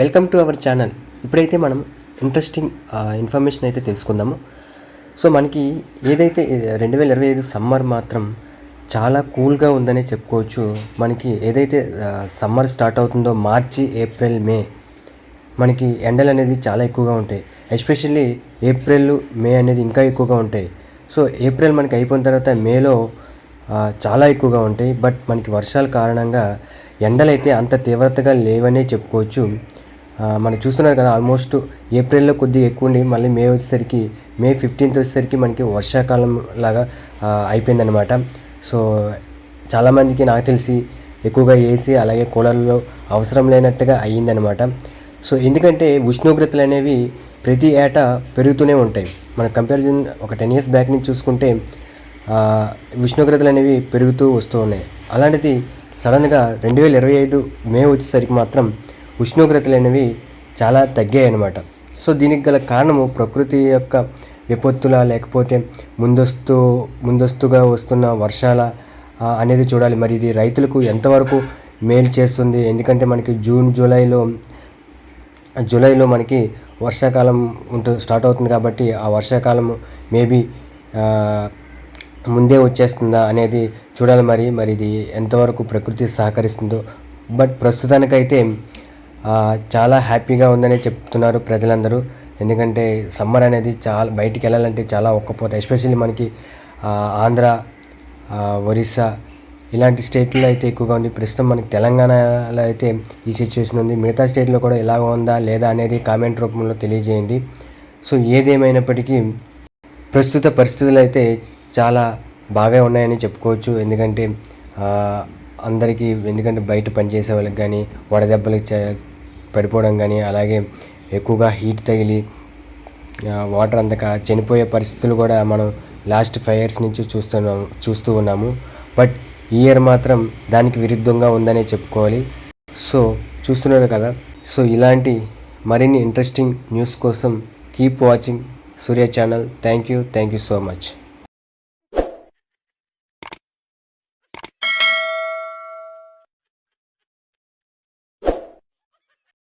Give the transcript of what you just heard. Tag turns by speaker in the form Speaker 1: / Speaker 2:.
Speaker 1: Welcome to our channel ఇప్పుడైతే మనం interesting information అయితే తెలుసుకుందాము. సో మనకి ఏదైతే రెండు వేల ఇరవై ఐదు సమ్మర్ మాత్రం చాలా కూల్గా ఉందనే చెప్పుకోవచ్చు. మనకి ఏదైతే సమ్మర్ స్టార్ట్ అవుతుందో మార్చి ఏప్రిల్ మే మనకి ఎండలు అనేది చాలా ఎక్కువగా ఉంటాయి. ఎస్పెషల్లీ ఏప్రిల్ మే అనేది ఇంకా ఎక్కువగా ఉంటాయి. సో ఏప్రిల్ మనకి అయిపోయిన తర్వాత మేలో చాలా ఎక్కువగా ఉంటాయి. బట్ మనకి వర్షాల కారణంగా ఎండలైతే అంత తీవ్రతగా లేవనే చెప్పుకోవచ్చు. మనం చూస్తున్నారు కదా ఆల్మోస్ట్ ఏప్రిల్లో కొద్దిగా ఎక్కువ ఉండి మళ్ళీ మే వచ్చేసరికి మే ఫిఫ్టీన్త్ వచ్చేసరికి మనకి వర్షాకాలం లాగా అయిపోయిందనమాట సో చాలామందికి నాకు తెలిసి ఎక్కువగా ఏసీ అలాగే కూలర్లో అవసరం లేనట్టుగా అయ్యిందనమాట సో ఎందుకంటే ఉష్ణోగ్రతలు అనేవి ప్రతి ఏటా పెరుగుతూనే ఉంటాయి. మన కంపారిజన్ ఒక టెన్ ఇయర్స్ బ్యాక్ నుంచి చూసుకుంటే ఉష్ణోగ్రతలు అనేవి పెరుగుతూ వస్తూ ఉన్నాయి. అలాంటిది సడన్గా రెండు వేల ఇరవై ఐదు మే వచ్చేసరికి మాత్రం ఉష్ణోగ్రతలు అనేవి చాలా తగ్గాయి అన్నమాట సో దీనికి గల కారణము ప్రకృతి యొక్క విపత్తుల లేకపోతే ముందస్తు ముందస్తుగా వస్తున్న వర్షాల అనేది చూడాలి. మరి ఇది రైతులకు ఎంతవరకు మేలు చేస్తుంది? ఎందుకంటే మనకి జూన్ జూలైలో జూలైలో మనకి వర్షాకాలం ఉంటూ స్టార్ట్ అవుతుంది కాబట్టి ఆ వర్షాకాలం మేబీ ముందే వచ్చేస్తుందా అనేది చూడాలి మరి. మరి ఇది ఎంతవరకు ప్రకృతి సహకరిస్తుందో. బట్ ప్రస్తుతానికైతే చాలా హ్యాపీగా ఉందని చెప్తున్నారు ప్రజలందరూ. ఎందుకంటే సమ్మర్ అనేది చాలా బయటికి వెళ్ళాలంటే చాలా ఒక్కపోతే ఎస్పెషల్లీ మనకి ఆంధ్ర ఒరిస్సా ఇలాంటి స్టేట్లో అయితే ఎక్కువగా ఉంది. ప్రస్తుతం మనకి తెలంగాణలో అయితే ఈ సిచ్యువేషన్ ఉంది. మిగతా స్టేట్లో కూడా ఎలా ఉందా లేదా అనేది కామెంట్ రూపంలో తెలియజేయండి. సో ఏదేమైనప్పటికీ ప్రస్తుత పరిస్థితులు అయితే చాలా బాగా ఉన్నాయని చెప్పుకోవచ్చు. ఎందుకంటే అందరికీ ఎందుకంటే బయట పనిచేసే వాళ్ళకి కానీ వడదెబ్బలకు పడిపోవడం కానీ అలాగే ఎక్కువగా హీట్ తగిలి వాటర్ అందక చనిపోయే పరిస్థితులు కూడా మనం లాస్ట్ ఫైవ్ ఇయర్స్ నుంచి చూస్తున్నాము చూస్తూ ఉన్నాము. బట్ ఈ ఇయర్ మాత్రం దానికి విరుద్ధంగా ఉందనే చెప్పుకోవాలి. సో చూస్తున్నారు కదా. సో ఇలాంటి మరిన్ని ఇంట్రెస్టింగ్ న్యూస్ కోసం keep watching Surya channel thank you thank you so much